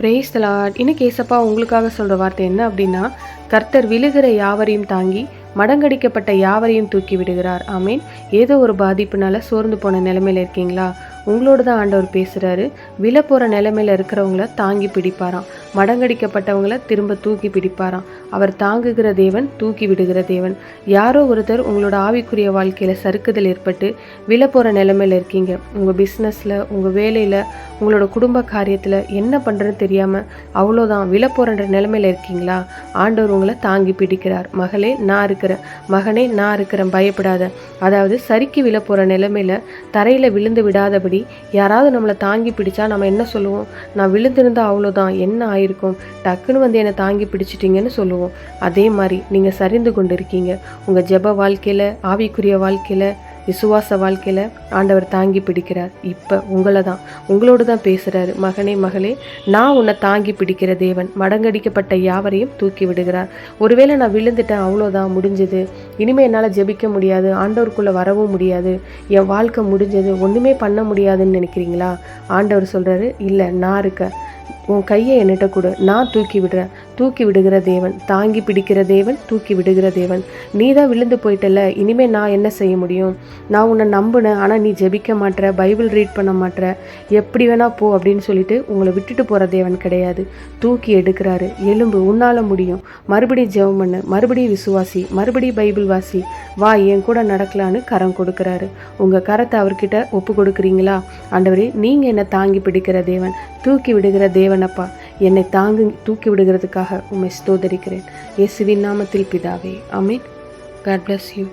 Brace தலாட் இன்னைக்கு ஏசப்பா உங்களுக்காக சொல்கிற வார்த்தை என்ன அப்படின்னா கர்த்தர் விழுகிற யாவரையும் தாங்கி மடங்கடிக்கப்பட்ட யாவரையும் தூக்கி விடுகிறார். ஆமீன். ஏதோ ஒரு பாதிப்புனால சோர்ந்து போன நிலைமையில் இருக்கீங்களா? உங்களோட தான் ஆண்டவர் பேசுகிறாரு விழ போகிற நிலைமையில் இருக்கிறவங்கள தாங்கி பிடிப்பாராம். மடங்கடிக்கப்பட்டவங்கள திரும்ப தூக்கி பிடிப்பாராம். அவர் தாங்குகிற தேவன் தூக்கி விடுகிற தேவன். யாரோ ஒருத்தர் உங்களோட ஆவிக்குரிய வாழ்க்கையில் சறுக்குதல் ஏற்பட்டு விழ போகிற நிலைமையில் இருக்கீங்க. உங்கள் பிஸ்னஸில் உங்கள் வேலையில் உங்களோட குடும்ப காரியத்தில் என்ன பண்ணுறதுன்னு தெரியாமல் அவ்வளோதான் விழ போகிற நிலைமையில் இருக்கீங்களா? ஆண்டவர் உங்களை தாங்கி பிடிக்கிறார். மகளே நான் இருக்கிறேன். மகனே நான் இருக்கிறேன். பயப்படாத. அதாவது சறுக்கி விழ போகிற நிலைமையில் தரையில் விழுந்து விடாதபடி யாராவது நம்மளை தாங்கி பிடிச்சா நம்ம என்ன சொல்லுவோம்? நான் விழுந்திருந்தா அவ்வளோதான் என்ன ஆயிருக்கும்? டக்குன்னு வந்து என்னை தாங்கி பிடிச்சிட்டீங்கன்னு சொல்லுவோம். அதே மாதிரி நீங்கள் சரிந்து கொண்டு இருக்கீங்க உங்கள் ஜெப வாழ்க்கையில் ஆவிக்குரிய வாழ்க்கையில் விசுவாச வாழ்க்கையில் ஆண்டவர் தாங்கி பிடிக்கிறார். இப்போ உங்களை தான் உங்களோடு தான் பேசுகிறாரு மகனே மகளே நான் உன்னை தாங்கி பிடிக்கிற தேவன். மடங்கடிக்கப்பட்ட யாவரையும் தூக்கி விடுகிறார். ஒருவேளை நான் விழுந்துட்டேன் அவ்வளோதான் முடிஞ்சது. இனிமேல் என்னால் ஜெபிக்க முடியாது ஆண்டவருக்குள்ளே வரவும் முடியாது என் வாழ்க்கை முடிஞ்சது ஒன்றுமே பண்ண முடியாதுன்னு நினைக்கிறீங்களா? ஆண்டவர் சொல்கிறாரு இல்லை நான் இருக்கேன். உன் கையை என்கிட்ட கொடு. நான் தூக்கி விடுறேன். தூக்கி விடுகிற தேவன் தாங்கி பிடிக்கிற தேவன் தூக்கி விடுகிற தேவன். நீ தான் விழுந்து போயிட்டல இனிமே நான் என்ன செய்ய முடியும்? நான் உன்னை நம்பினேன் ஆனால் நீ ஜெபிக்க மாட்ற பைபிள் ரீட் பண்ண மாட்ற. எப்படி வேணா போ அப்படின்னு சொல்லிட்டு உங்களை விட்டுட்டு போகிற தேவன் கிடையாது. தூக்கி எடுக்கிறாரு. எலும்பு உன்னால் முடியும். மறுபடியும் ஜெபம் பண்ணு. மறுபடியும் விசுவாசி. மறுபடியும் பைபிள் வாசி. வா என் கூட நடக்கலான்னு கரம் கொடுக்குறாரு. உங்கள் கரத்தை அவர்கிட்ட ஒப்பு கொடுக்குறீங்களா? ஆண்டவரே நீங்கள் என்னை தாங்கி பிடிக்கிற தேவன் தூக்கி விடுகிற தேவன் தேவனப்பா என்னை தாங்கு தூக்கி விடுகிறதுக்காக உம்மை ஸ்தோதரிக்கிறேன் இயேசுவின் நாமத்தில் பிதாவே அமீன் காட் பிளஸ் யூ